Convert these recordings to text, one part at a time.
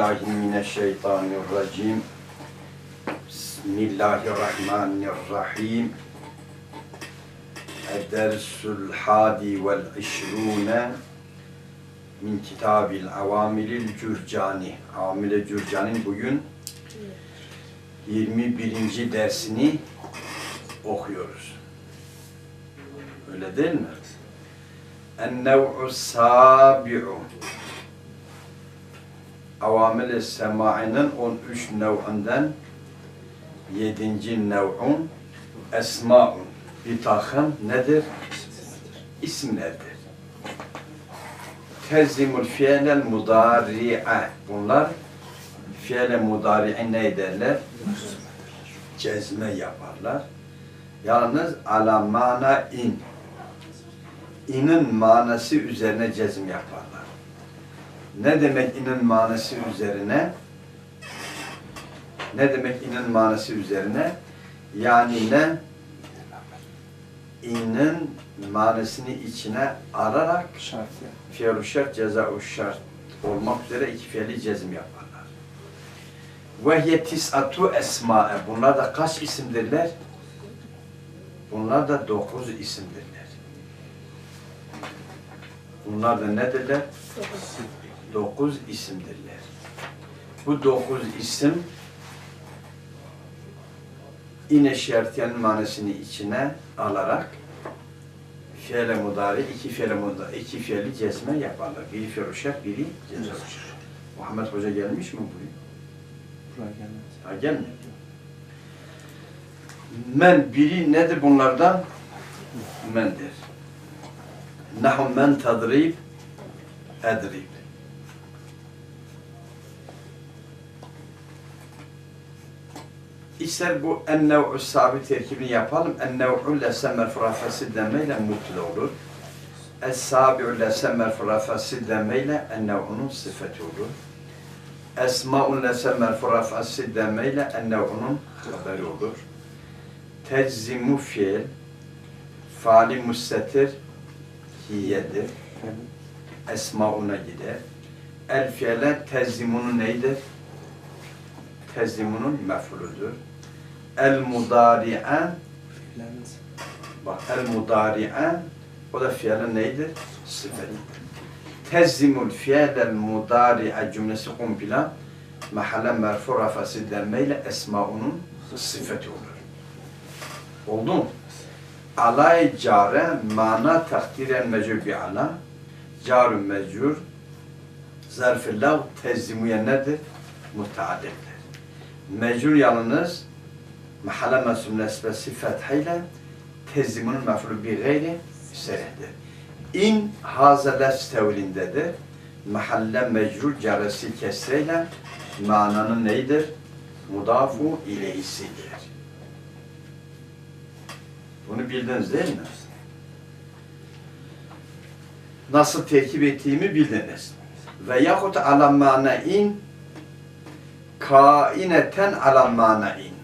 billahi mineşşeytanirracim. Bismillahirrahmanirrahim. Edersül hadi vel işrune min kitabil avamilil cürcani. Amile Cürcani'nin bugün 21. dersini okuyoruz. Öyle değil mi? En-nev'u sabi'u Avamil-i sema'inin 13 nev'inden 7. nev'un esma'un bir takım nedir? İsimlerdir. Tezimul fiilel mudari'e bunlar fiile mudari'i ne ederler? Cezme yaparlar. Yalnız ala mana in. İnin manası üzerine cezm yaparlar. Ne demek inin manası üzerine? Ne demek inin manası üzerine? Yani ne? İnin manasını içine ararak Şart fiil şart, ceza şart olmak üzere iki fiili cezm yaparlar. Ve hiye tis'atu esma'e. Bunlar da kaç isimdirler? Bunlar da dokuz isimdirler. Bunlar da nedirler? Dokuz isimdirler. Bu dokuz isim yine şertiyenin manasını içine alarak fiile mudari, iki fiile mudari, iki fiili cezme yaparlar. Biri fiil şart, biri şart. Muhammed Hoca gelmiş mi buraya? Buraya gelmez. Ha gelmiyor. Men biri nedir bunlardan? Mendir. Nahu men tadrib edrib. İster bu en-nev'u sabit terkibini yapalım. En-nev'u lese merfurafesi demeyle mutlu olur. Es-sabi'u lese merfurafesi demeyle en-nev'unun sıfeti olur. Esma'un lese merfurafesi demeyle en-nev'unun haberi olur. Teczimu fiil faali müstetir hiyedir. Esmauna gider. El fiile tezzimunun neydir? Tezzimunun mef'uludur. El Fiilleriniz. bak el mudari'en o da fiilin neydir? Sıfeti. Tezzimul fiilel mudari'e cümlesi kumpila mahalle merfu rafası demeyle esmaunun sıfeti olur. Oldu mu? Alay care mana takdiren mecur bi ala carun mecur zarf-ı lav tezzimuye nedir? Mutaadettir. Mecur yalnız mahalle mesul nesbesi fethayla tezzimunun mefru bi gayri serehdir. İn hazeles tevlindedir. Mahalle mecrur caresi kesreyle mananın neydir? Mudafu ileyhisidir. Bunu bildiniz değil mi? Nasıl terkip ettiğimi bildiniz. Ve yahut ala manain kaineten ala manain.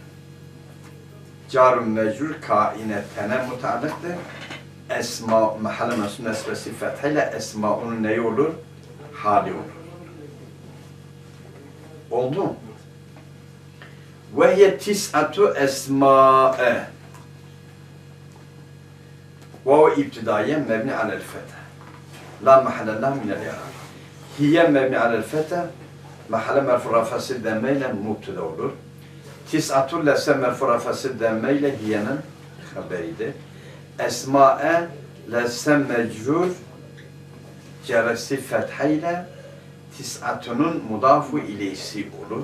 Carun mecrur kainetene mutallıktır. Esma mahalle mesul nesbesi fethiyle esmaunun neyi olur? Hali olur. Oldu mu? Ve hiye tis'atu esma'e. Vav ibtidaiye mebni alel fetha. La mahalle lah minel i'rab. Hiye mebni alel fetha. Mahalle merfu rafası demeyle mubteda olur. Tis'atu lese merfu rafası demeyle hiyenin haberidir. Esma'e lese mecrur ceresi fethayle tis'atunun mudafu ileysi olur.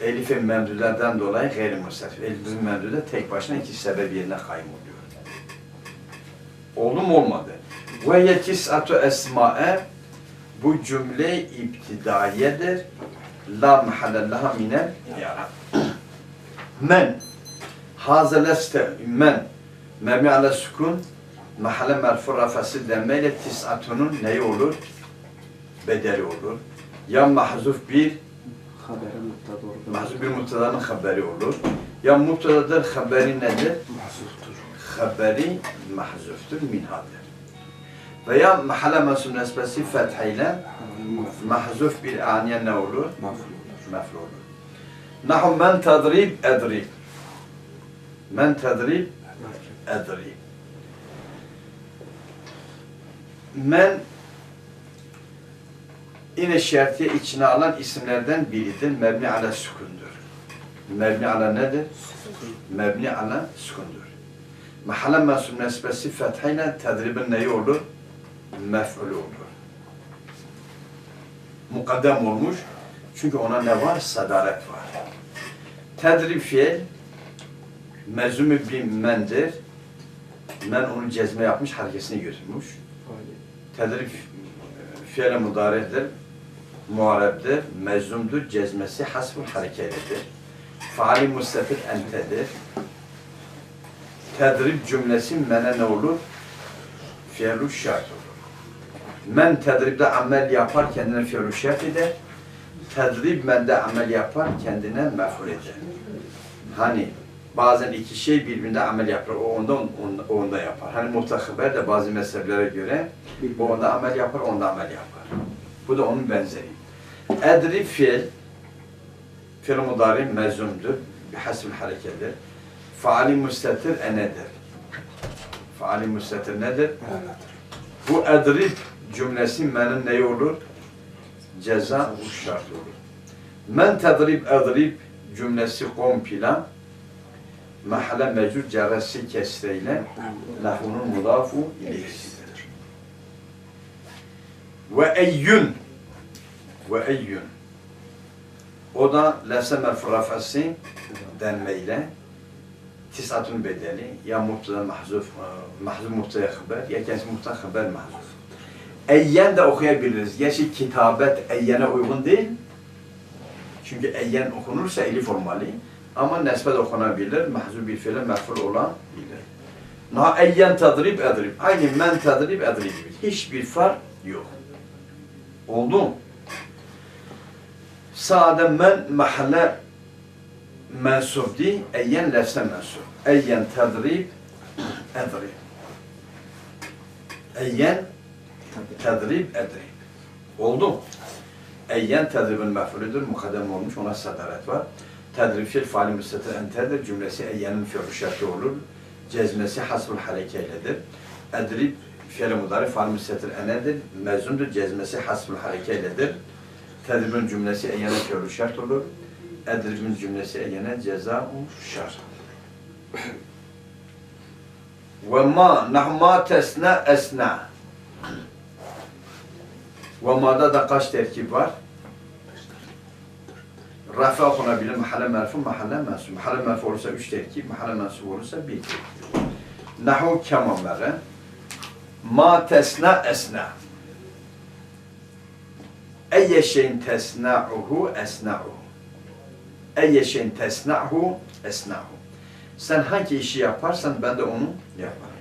Elif'in memdulerden dolayı gayrimüstakil. Elif'in memdude tek başına iki sebep yerine kaym oluyor. Oldu mu olmadı? Ve ye tis'atu esma'e bu cümle iptidaiyedir. La mahallellaha minel. Men hazeleste men mebni ala sukun mahalle merfu rafası demeyle tis'atunun neyi olur? Bedeli olur. Ya mahzuf bir mahzuf bir mubtedanın haberi olur. Ya mubtedadır haberi nedir? Mahzuftur. haberi mahzuftur minhadır. Veya mahalle mensup nesbesi fethiyle mahzuf bir aniye ne olur? Maful olur. Nahu men tadrib edrib. Men tadrib edrib. Men yine şertiye içine alan isimlerden biridir. Mebni ala sükundur. Mebni ala nedir? Mebni ala sükundur. Mahalle mensup nesbesi fethiyle tedribin neyi olur? Mef'ul olur. Mukaddem olmuş. Çünkü ona ne var? Sadaret var. Tedrib fiil mezumü bir mendir. Men onu cezme yapmış, harekesini götürmüş. Tedrib fiile mudaredir, muharebdir, mezumdur, cezmesi hasbul harekelidir. Faali müstefil entedir. Tedrib cümlesi mene ne olur? Fiilu şart olur. Men tedribde amel yapar, kendine fiilu şart eder. Tedrib mende amel yapar, kendine mef'ul eder. Hani bazen iki şey birbirinde amel yapar. O onda, onda, o onda yapar. Hani muhtahaber de bazı mezheplere göre bu onda amel yapar, onda amel yapar. Bu da onun benzeri. Edri fiil, fiil mudari mezumdur. Bihasbil harekedir. Faali müstetir enedir. Faali müstetir nedir? Bu edrib cümlesi menin neyi olur? Ceza şart olur. Men tedrib edrib cümlesi komple mahalle mecur cerresi kesreyle lafının mudafu ileyhisidir. Ve eyyün ve eyyün o da lefse merfu rafası denmeyle tisatun bedeli ya mubtada mahzuf mahzuf mubtada haber ya kendisi mubtada haber mahzuf. Eyyen de okuyabiliriz. Gerçi kitabet eyyene uygun değil. Çünkü eyyen okunursa elif olmalı. Ama nesbe de okunabilir. Mahzuf bir fiile mef'ul olabilir. Na eyyen tadrib edrib. Aynı men tadrib edrib. Hiçbir fark yok. Oldu mu? Sade men mahalle mensup değil, eyyen lefse mensup. Eyyen tadrib edrib. Eyyen tedrib edrib. Oldu? Eyyen tedribin mef'ulüdür, mukaddem olmuş, ona sadaret var. Tedrib fiil faali müstetir entedir, cümlesi eyyenin fiil şartı olur. Cezmesi hasbul harekeyledir. Edrib fiil mudari faali müstetir enedir, mezundur, cezmesi hasbul harekeyledir. Tedribin cümlesi eyyene fiil şart olur. Edribin cümlesi eyyene ceza şart. Ve ma nahma tesna esna. Ve ma'da da kaç terkip var? Rafa okunabilir, mahalle merfu, mahalle mensup. Mahalle merfu olursa üç terkip, mahalle mensup olursa bir terkip. Nahu kemamları. Ma tesna esna. Eyye şeyin tesna'uhu esna'uhu. Eyye şeyin tesna'hu esna'hu. Sen hangi işi yaparsan ben de onu yaparım.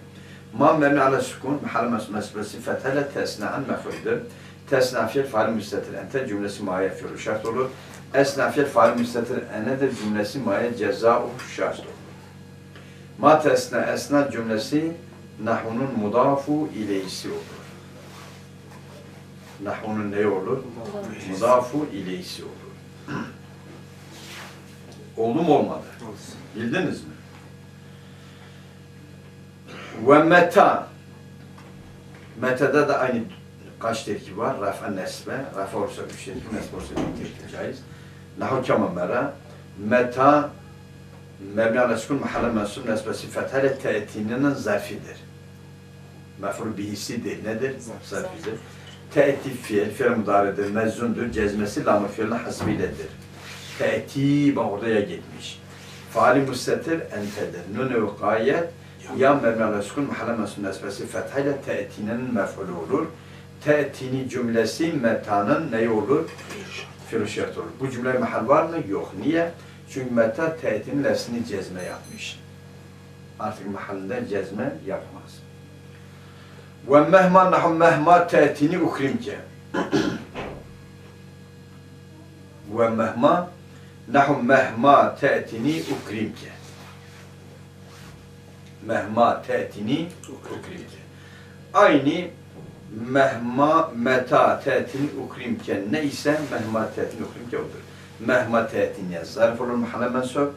Ma mebni ala sukun, mahalle mensup mesbesi fethele tesna'an mef'uldür. Tesna fiil faal müstetir ente cümlesi maya fiil şart olur. Esna fiil faal müstetir enedir cümlesi maya ceza şart olur. Ma tesna esna cümlesi nahunun mudafu ileysi olur. Nahunun ne olur? Mudafu ileysi olur. Oldu mu olmadı? Bildiniz mi? Ve meta Meta'da da aynı kaç terkib var? Rafa nesbe, rafa olursa üç terkib, nesbe olursa bir terkib caiz. Nahu kemamera, meta, mebni ala sukun mahalle mensub nesbesi fethale te'etinin zarfidir. Mef'ul bihisi değil, nedir? Zarf. Zarfidir. Te'eti fiil, fiil mudaredir, mezzundur, cezmesi lamı fiilin hasbiledir. Te'eti, bak oraya gitmiş. Faali müstetir entedir. Nunu gayet, ya mebni ala sukun mahalle mensub nesbesi fethale te'etinin mef'ulü olur te'tini cümlesi metanın neyi olur? Şart olur. Bu cümle mahal var mı? Yok. Niye? Çünkü meta te'tinin lefzini cezme yapmış. Artık mahallinde cezme yapmaz. Ve mehma nahu mehma te'tini ukrimke. Ve mehma nahu mehma te'tini ukrimke. Mehma te'tini ukrimke. Aynı mehma meta tetin ukrimke ne ise mehma tetin ukrimke odur. Mehma tetin ya zarf olur mahalle mensub.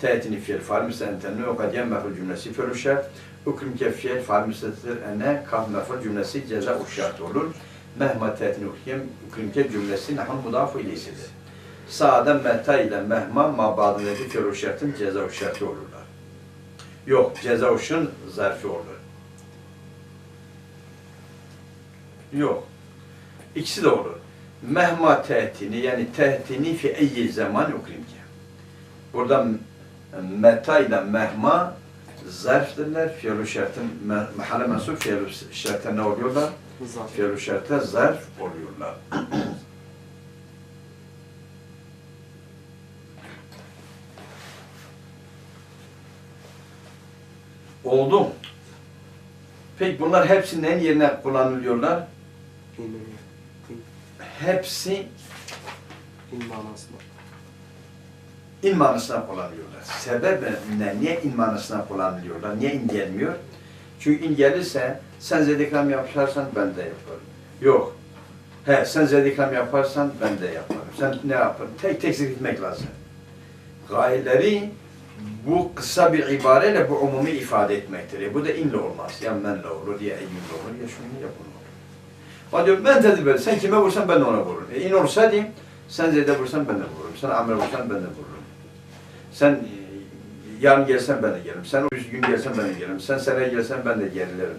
Tetini fiil faal müstentenne o kad yen meful cümlesi şart. Ukrimke fiil faal müstentir ene kaf meful cümlesi ceza şart olur. Mehma tetin ukrim, ukrimke cümlesi nahun mudafu ileysidir. Sağda meta ile mehma mabadındaki fiil şartın ceza şartı olurlar. Yok, ceza uşun zarfı olur. Yok. İkisi de olur. Mehma tehtini yani tehtini fi eyyi zaman ukrimke. Burada meta ile mehma zarftırlar. Fiyelu şartın me- mahalle mensup fiyelu şartına ne oluyorlar? Fiyelu şartına zarf oluyorlar. Oldu. Peki bunlar hepsinin yerine kullanılıyorlar. İn, in, Hepsi in manasında. in manasına kullanıyorlar. Sebep ne? Niye in manasına kullanılıyorlar? Niye in gelmiyor? Çünkü in gelirse sen zedikram yaparsan ben de yaparım. Yok. He sen zedikram yaparsan ben de yaparım. Sen ne yaparım? Tek tek zikretmek lazım. Gayeleri bu kısa bir ibareyle bu umumi ifade etmektir. E bu da inle olmaz. Ya menle olur, ya eyyünle olur, ya şununla ya O diyor ben böyle, sen kime vursan ben de ona vururum. E in olsa diyeyim, sen Zeyd'e vursan ben de vururum. Sen Amr'e vursan ben de vururum. Sen e, yarın gelsen ben de gelirim. Sen o gün gelsen ben de gelirim. Sen seneye gelsen ben de gelirim.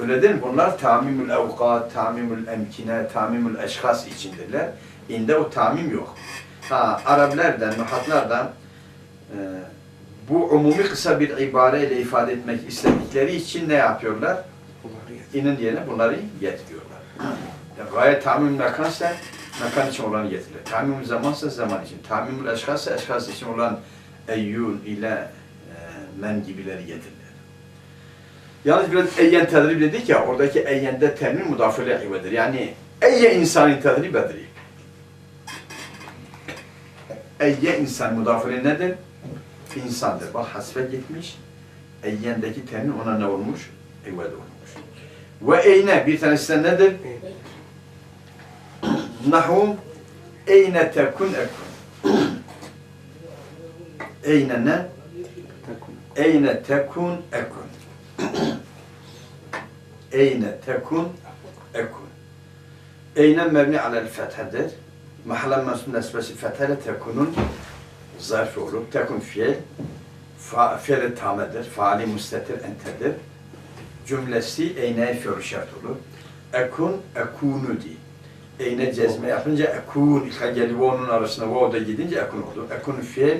Öyle değil mi? Bunlar tamimül evkat, tamimül emkine, tamimül eşkas içindirler. İnde o tamim yok. Ha, Araplardan, nuhatlardan e, bu umumi kısa bir ibareyle ifade etmek istedikleri için ne yapıyorlar? İnin yerine bunları getiriyorlar. Gayet tamim mekansa mekan için olanı getirilir. Tamim zamansa zaman için. Tamimül eşkassa eşkas için olan eyyun ile e, men gibileri getirilir. Yalnız biraz eyyen tedrib dedik ya, oradaki eyyende temin mudafile ivedir. Yani eyye insani tedrib edri. Eyye insan mudafile nedir? İnsandır. Bak hasfe gitmiş. Eyyendeki temin ona ne olmuş? İved olmuş. Ve eyne bir tanesi de nedir? Nahu eyne tekun ekun. Eyne ne? Eyne tekun ekun. Eyne tekun ekun. Eyne mebni alel fethedir. Mahallen mensub nesbesi fethele tekunun zarfı olur. Tekun fiil. Fa, fiili tamedir. Faali müstetir entedir. Cümlesi eyne fiil şart olur. Ekun ekunu di. Eyne cezme yapınca ekun ilka gelip onun arasına vav da gidince ekun olur. Ekun fiil.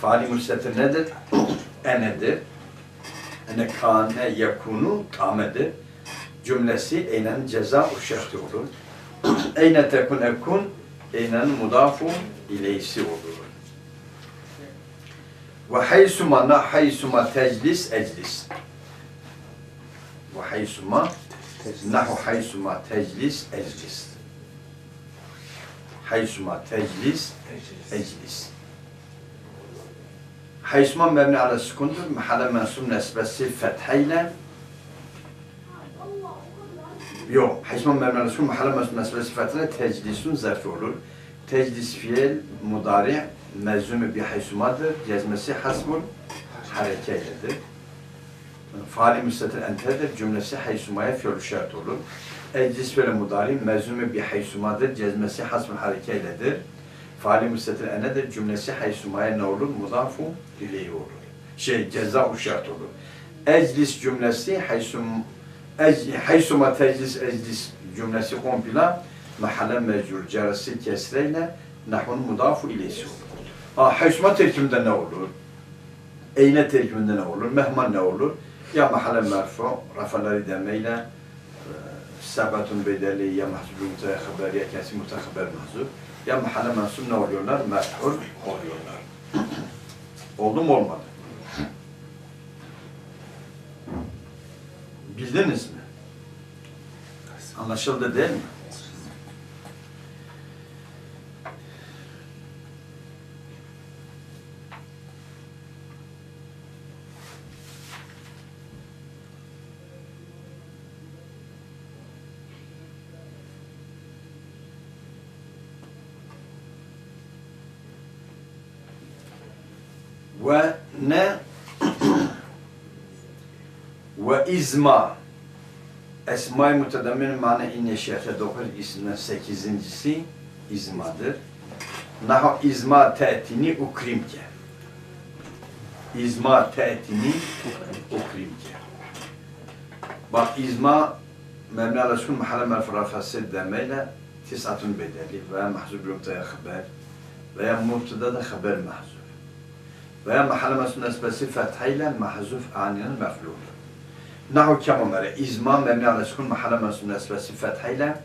Faali müstetir nedir? Enedir. Ene kâne yakunu tamedir. Cümlesi eynen ceza uşahtı olur. Eyne tekun ekun eynen mudafu ileysi olur. Ve haysuma na haysuma teclis eclis. Ve haysuma nahu haysuma teclis eclis. Haysuma teclis eclis. Haysuma mebni ala sukundur. Mahalle mensub nesbesi fethayle Yok. Haysuma mebni ala sukun mahalle mensub nesbesi fethayle teclisun zarfi olur. Teclis fiil mudari mezzumu bir haysumadır. Cezmesi hasbul harekeyledir. Faali müstetir entedir. Cümlesi haysumaya fiil şart olur. Eclis fiil mudari mezzumu bir haysumadır. Cezmesi hasbul harekeyledir. Faali müstetir enedir. Cümlesi haysumaya ne olur? Mudafu ileyhi olur. Şey ceza şart olur. Eclis cümlesi haysum ec, haysuma teclis eclis cümlesi kompila mahalle mecrur ceresi kesreyle nahun mudafu ileysi olur. Ha, haysuma terkiminde ne olur? Eyne terkiminde ne olur? Mehman ne olur? Ya mahalle merfu, rafaları demeyle e, sebetun bedeli ya mahzubun mütehaber ya kesin mütehaber mahzub ya mahalle mensup ne oluyorlar? Mefhul oluyorlar. Oldu mu olmadı? Bildiniz mi? Anlaşıldı değil mi? İzma Esma-i Mutedemmin mana inne şerhe dokuz isimden sekizincisi izmadır. Nahu izma te'tini ukrimke. İzma te'tini ukrimke. Bak izma mebni ala sukun mahalle merfurafası demeyle tisatun bedeli veya mahzub noktaya haber veya mubtada da haber mahzuf veya mahalle mesul nesbesi fethayla mahzuf aniyen meflul. Nahu kemamere izma mebni ala mahalle mesul nesbesi fethayla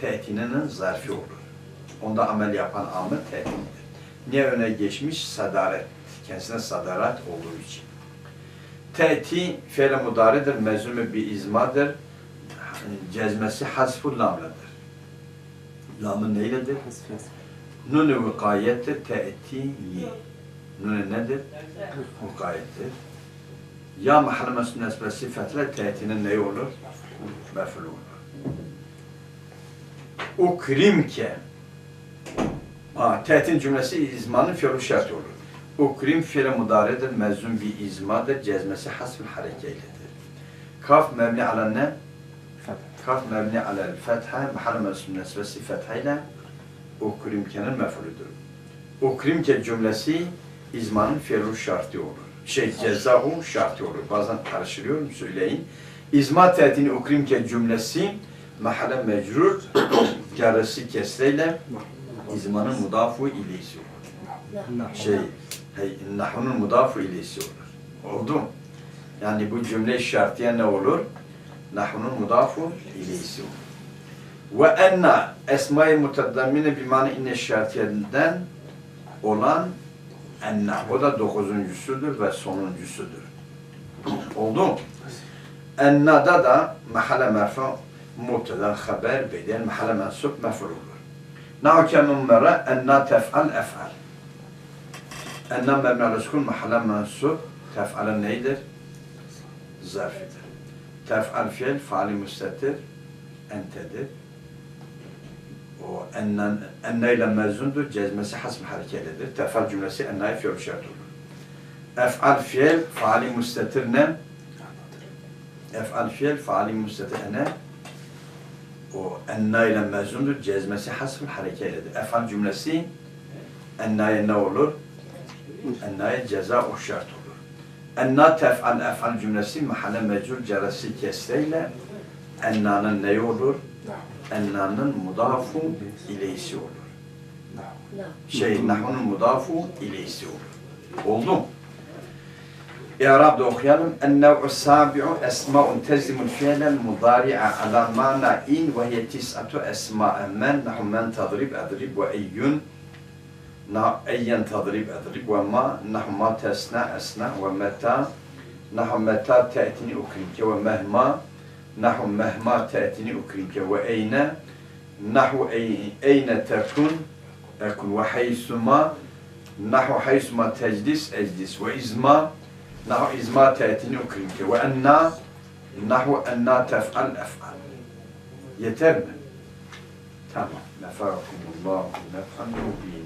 te'tininin zarfi olur. Onda amel yapan amel te'tindir. Niye öne geçmiş? Sadaret. Kendisine sadaret olduğu için. Te'ti fiile mudaridir, mezlumu bir izmadır. Cezmesi hasful lamladır. Lamın neyledir? Nun-u vikayettir, te'ti Nun nedir? Vikayettir. Ya mahalle mesul nesbesi fetle te'tinin neyi olur? Meful olur. Ukrimke. Ha, tehdit cümlesi izmanın fiilü şart olur. Ukrim fiile mudaridir, mezun bir izmadır, cezmesi hasfül harekeyledir. Kaf mebni ala ne? Fetha. Kaf mebni ala fetha, mahal mesul nesbesi fethayla ukrimkenin mefulüdür. Ukrimke cümlesi izmanın fiilü şartı olur. Şey, cezahu şartı olur. Bazen karıştırıyorum, söyleyin. İzma tehdini ukrimke cümlesi mahalle mecrur, caresi kesreyle izmanın mudafu ileysi olur. Şey, hey, nahunun mudafu ileysi olur. Oldu? Yani bu cümle şartiye ne olur? Nahunun mudafu ileysi olur. Ve enna esma-i muteddammine bir mani inne şartiyeden olan enna. O da dokuzuncusudur ve sonuncusudur. Oldu mu? Enna'da da mahalle merfa mubteden haber bedel mahalle mensup mef'ul olur. Nahu kemummere enna tef'al ef'al. Enna mebni ala sukun mahalle mensup tef'alın neydir? Zarfidir. Tef'al fiil faali müstetir entedir. O enna, enna ile mezundur, cezmesi hasm harekelidir. Tef'al cümlesi enna'yı fiil şart olur. Ef'al fiil faali müstetir ne? Ef'al fiil faali müstetene o enna ile mezundur. Cezmesi hasfül harekeyledir. Ef'al cümlesi enna'ya ne olur? Enna'ya ceza o şart olur. Enna tef'al ef'al cümlesi mahalle mecrur ceresi kesreyle enna'nın neyi olur? Enna'nın mudafu ileysi olur. Şey, nahunun mudafu ileysi olur. Oldu mu? İ'rab'da okuyalım. En-nev'u sabi'u esma'un tezimul fi'lel mudari'a ala mana in ve hiye tis'atu esma'a men nahu men tadrib adrib ve eyyun eyyen tadrib adrib ve ma nahu ma tesna esna ve meta nahu meta te'tini ukrimke ve mehma نحو مهما تأتني أكرمك وأين نحو أين تكن أكن وحيثما نحو حيثما تجلس أجلس. وإزما نحو إزما تأتني أكرمك وأن نحو أن تفعل أفعل. يتم. تمام. نفعكم الله نفعا به.